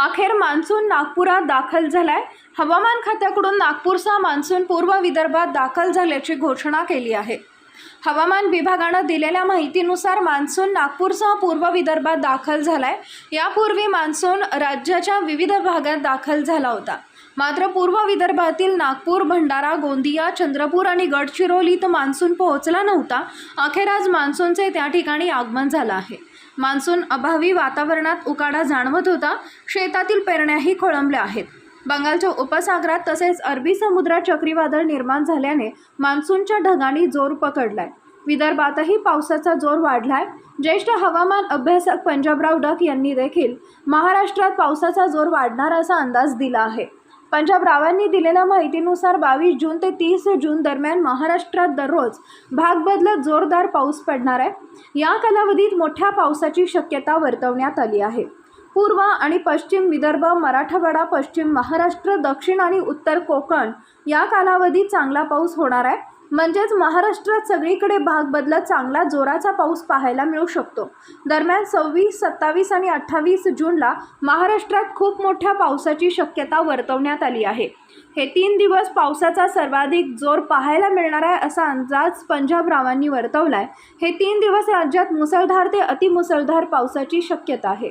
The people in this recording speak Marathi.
अखेर मान्सून नागपुरात दाखल झालाय. हवामान खात्याकडून नागपूरचा मान्सून पूर्व विदर्भात दाखल झाल्याची घोषणा केली आहे. हवामान विभागानं दिलेल्या माहितीनुसार मान्सून नागपूरसह पूर्व विदर्भात दाखल झालाय. यापूर्वी मान्सून राज्याच्या विविध भागात दाखल झाला होता. मात्र पूर्व विदर्भातील नागपूर भंडारा गोंदिया चंद्रपूर आणि गडचिरोलीत मान्सून पोहोचला नव्हता. अखेर आज मान्सूनचे त्या ठिकाणी आगमन झालं आहे. मान्सून अभावी वातावरणात उकाडा जाणवत होता. शेतातील पेरण्याही खोळंबल्या आहेत. बंगालच्या उपसागरात तसेच अरबी समुद्रात चक्रीवादळ निर्माण झाल्याने मान्सूनच्या ढगांनी जोर पकडलाय. विदर्भातही पावसाचा जोर वाढलाय. ज्येष्ठ हवामान अभ्यासक पंजाबराव डक यांनी देखील महाराष्ट्रात पावसाचा जोर वाढणार असा अंदाज दिला आहे. पंजाबरावांनी दिलेल्या माहितीनुसार बावीस जून ते तीस जून दरम्यान महाराष्ट्रात दररोज भाग बदलत जोरदार पाऊस पडणार आहे. या कालावधीत मोठ्या पावसाची शक्यता वर्तवण्यात आली आहे. पूर्व आणि पश्चिम विदर्भ मराठवाडा पश्चिम महाराष्ट्र दक्षिण आणि उत्तर कोकण या कालावधीत चांगला पाऊस होणार आहे. म्हणजेच महाराष्ट्रात सगळीकडे भाग बदलत चांगला जोराचा पाऊस पाहायला मिळू शकतो. दरम्यान सव्वीस सत्तावीस आणि अठ्ठावीस जूनला महाराष्ट्रात खूप मोठ्या पावसाची शक्यता वर्तवण्यात आली आहे. हे तीन दिवस पावसाचा सर्वाधिक जोर पाहायला मिळणार आहे असा अंदाज पंजाबरावांनी वर्तवला आहे हे तीन दिवस राज्यात मुसळधार ते अतिमुसळधार पावसाची शक्यता आहे.